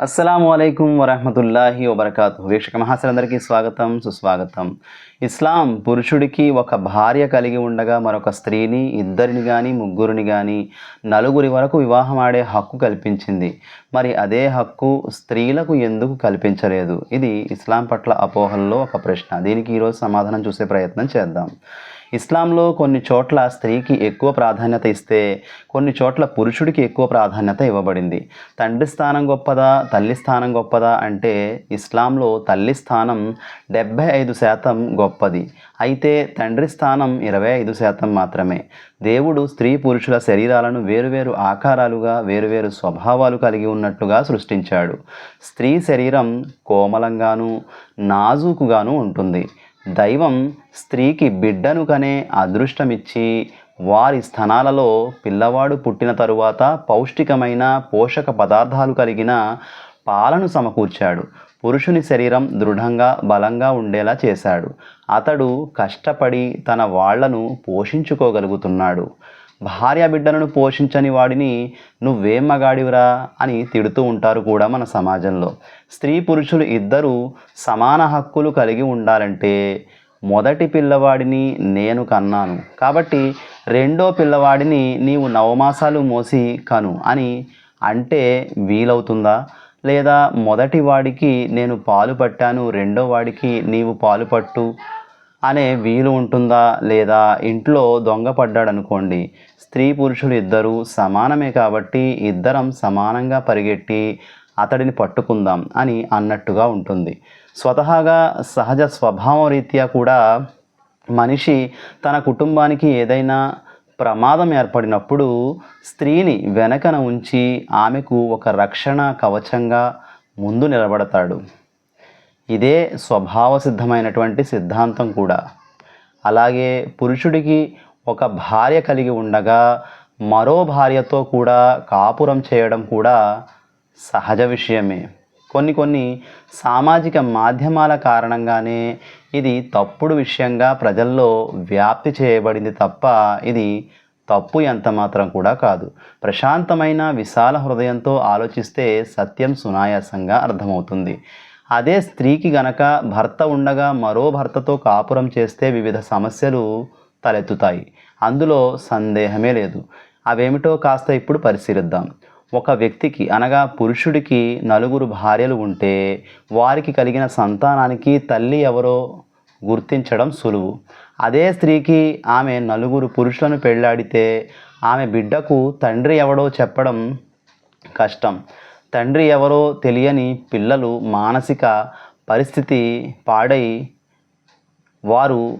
అస్సలాము అలైకుం వరహమతుల్లాహి వబర్కాతు వీక్షక మహాశలందరికీ స్వాగతం సుస్వాగతం. ఇస్లాం పురుషుడికి ఒక భార్య కలిగి ఉండగా మరొక స్త్రీని ఇద్దరిని కానీ ముగ్గురిని కానీ నలుగురి వరకు వివాహం ఆడే హక్కు కల్పించింది. మరి అదే హక్కు స్త్రీలకు ఎందుకు కల్పించలేదు? ఇది ఇస్లాం పట్ల అపోహల్లో ఒక ప్రశ్న. దీనికి ఈరోజు సమాధానం చూసే ప్రయత్నం చేద్దాం. ఇస్లాంలో కొన్ని చోట్ల స్త్రీకి ఎక్కువ ప్రాధాన్యత ఇస్తే కొన్ని చోట్ల పురుషుడికి ఎక్కువ ప్రాధాన్యత ఇవ్వబడింది. తండ్రి స్థానం గొప్పదా? తల్లి స్థానం గొప్పదా? అంటే ఇస్లాంలో తల్లి స్థానం డెబ్భై ఐదు శాతం గొప్పది. అయితే తండ్రి స్థానం ఇరవై ఐదు శాతం మాత్రమే. దేవుడు స్త్రీ పురుషుల శరీరాలను వేరువేరు ఆకారాలుగా వేరువేరు స్వభావాలు కలిగి ఉన్నట్లుగా సృష్టించాడు. స్త్రీ శరీరం కోమలంగాను నాజూకుగాను ఉంటుంది. దైవం స్త్రీకి బిడ్డను కనే అదృష్టమిచ్చి వారి స్థనాలలో పిల్లవాడు పుట్టిన తరువాత పౌష్టికమైన పోషక పదార్థాలు కలిగిన పాలను సమకూర్చాడు. పురుషుని శరీరం దృఢంగా బలంగా ఉండేలా చేశాడు. అతడు కష్టపడి తన వాళ్ళను పోషించుకోగలుగుతున్నాడు. భార్య బిడ్డలను పోషించని వాడిని నువ్వేం మగాడివిరా అని తిడుతూ ఉంటారు కూడా మన సమాజంలో. స్త్రీ పురుషులు ఇద్దరూ సమాన హక్కులు కలిగి ఉండాలంటే మొదటి పిల్లవాడిని నేను కన్నాను. కాబట్టి రెండో పిల్లవాడిని నీవు నవమాసాలు మోసి కను అని అంటే వీలవుతుందా? లేదా మొదటి వాడికి నేను పాలు పట్టాను రెండో వాడికి నీవు పాలు పట్టు? అనే వీలు ఉంటుందా లేదా? ఇంట్లో దొంగ పడ్డాడు అనుకోండి స్త్రీ పురుషులు ఇద్దరు సమానమే కాబట్టి ఇద్దరం సమానంగా పరిగెట్టి అతడిని పట్టుకుందాం అని అన్నట్టుగా ఉంటుంది. స్వతహాగా సహజ స్వభావం రీత్యా కూడా మనిషి తన కుటుంబానికి ఏదైనా ప్రమాదం ఏర్పడినప్పుడు స్త్రీని వెనకన ఉంచి ఆమెకు ఒక రక్షణ కవచంగా ముందు నిలబడతాడు. ఇదే స్వభావ సిద్ధమైనటువంటి సిద్ధాంతం కూడా. అలాగే పురుషుడికి ఒక భార్య కలిగి ఉండగా మరో భార్యతో కూడా కాపురం చేయడం కూడా సహజ విషయమే. కొన్ని కొన్ని సామాజిక మాధ్యమాల కారణంగానే ఇది తప్పుడు విషయంగా ప్రజల్లో వ్యాప్తి చేయబడింది తప్ప ఇది తప్పు ఎంత మాత్రం కూడా కాదు. ప్రశాంతమైన విశాల హృదయంతో ఆలోచిస్తే సత్యం సునాయాసంగా అర్థమవుతుంది. అదే స్త్రీకి గనక భర్త ఉండగా మరో భర్తతో కాపురం చేస్తే వివిధ సమస్యలు తలెత్తుతాయి. అందులో సందేహమే లేదు. అవేమిటో కాస్త ఇప్పుడు పరిశీలిద్దాం. ఒక వ్యక్తికి అనగా పురుషుడికి నలుగురు భార్యలు ఉంటే వారికి కలిగిన సంతానానికి తల్లి ఎవరో గుర్తించడం సులువు. అదే స్త్రీకి ఆమె నలుగురు పురుషులను పెళ్ళాడితే ఆమె బిడ్డకు తండ్రి ఎవడో చెప్పడం కష్టం. తండ్రి ఎవరో తెలియని పిల్లలు మానసిక పరిస్థితి పాడై వారు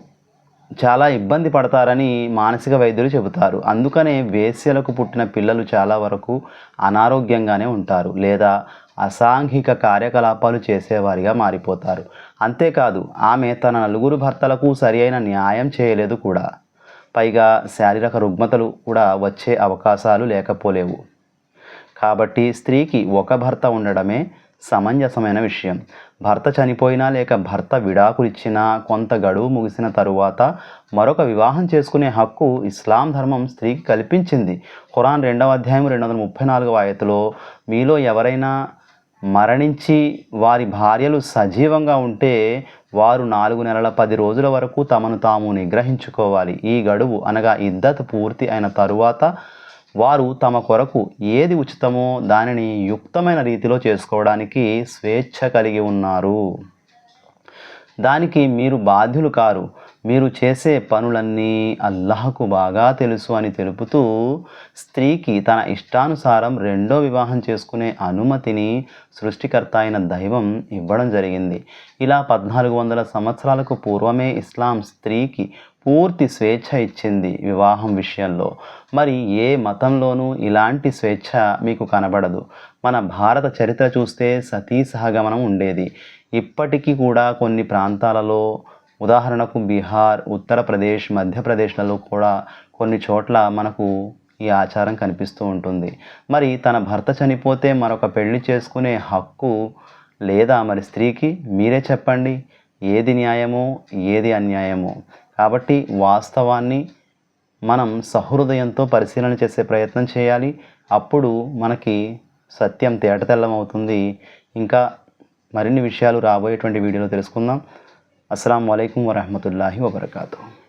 చాలా ఇబ్బంది పడతారని మానసిక వైద్యులు చెబుతారు. అందుకనే వేశ్యలకు పుట్టిన పిల్లలు చాలా వరకు అనారోగ్యంగానే ఉంటారు లేదా అసాంఘిక కార్యకలాపాలు చేసేవారిగా మారిపోతారు. అంతేకాదు ఆమె తన నలుగురు భర్తలకు సరి అయిన న్యాయం చేయలేదు కూడా. పైగా శారీరక రుగ్మతలు కూడా వచ్చే అవకాశాలు లేకపోలేవు. కాబట్టి స్త్రీకి ఒక భర్త ఉండడమే సమంజసమైన విషయం. భర్త చనిపోయినా లేక భర్త విడాకులిచ్చినా కొంత గడువు ముగిసిన తరువాత మరొక వివాహం చేసుకునే హక్కు ఇస్లాం ధర్మం స్త్రీకి కల్పించింది. ఖురాన్ రెండవ అధ్యాయం రెండు వందల ముప్పై నాలుగవ ఆయతలో మీలో ఎవరైనా మరణించి వారి భార్యలు సజీవంగా ఉంటే వారు నాలుగు నెలల పది రోజుల వరకు తమను తాము నిగ్రహించుకోవాలి. ఈ గడువు అనగా ఇద్దత్ పూర్తి అయిన తరువాత వారు తమ కొరకు ఏది ఉచితమో దానిని యుక్తమైన రీతిలో చేసుకోవడానికి స్వేచ్ఛ కలిగి ఉన్నారు. దానికి మీరు బాధ్యులు కారు. మీరు చేసే పనులన్నీ అల్లహకు బాగా తెలుసు అని తెలుపుతూ స్త్రీకి తన ఇష్టానుసారం రెండో వివాహం చేసుకునే అనుమతిని సృష్టికర్త అయిన దైవం ఇవ్వడం జరిగింది. ఇలా పద్నాలుగు వందల సంవత్సరాలకు పూర్వమే ఇస్లాం స్త్రీకి పూర్తి స్వేచ్ఛ ఇచ్చింది వివాహం విషయంలో. మరి ఏ మతంలోనూ ఇలాంటి స్వేచ్ఛ మీకు కనబడదు. మన భారత చరిత్ర చూస్తే సతీ సహగమనం ఉండేది. ఇప్పటికీ కూడా కొన్ని ప్రాంతాలలో ఉదాహరణకు బీహార్ ఉత్తరప్రదేశ్ మధ్యప్రదేశ్లలో కూడా కొన్ని చోట్ల మనకు ఈ ఆచారం కనిపిస్తూ ఉంటుంది. మరి తన భర్త చనిపోతే మరొక పెళ్ళి చేసుకునే హక్కు లేదా మరి స్త్రీకి? మీరే చెప్పండి. ఏది న్యాయమో ఏది అన్యాయమో. కాబట్టి వాస్తవాన్ని మనం సహృదయంతో పరిశీలన చేసే ప్రయత్నం చేయాలి. అప్పుడు మనకి సత్యం తేటతెల్లం అవుతుంది. ఇంకా మరిన్ని విషయాలు రాబోయేటువంటి వీడియోలో తెలుసుకుందాం. అస్సలం వలైకుం వరహమూల వబర్కాతూ.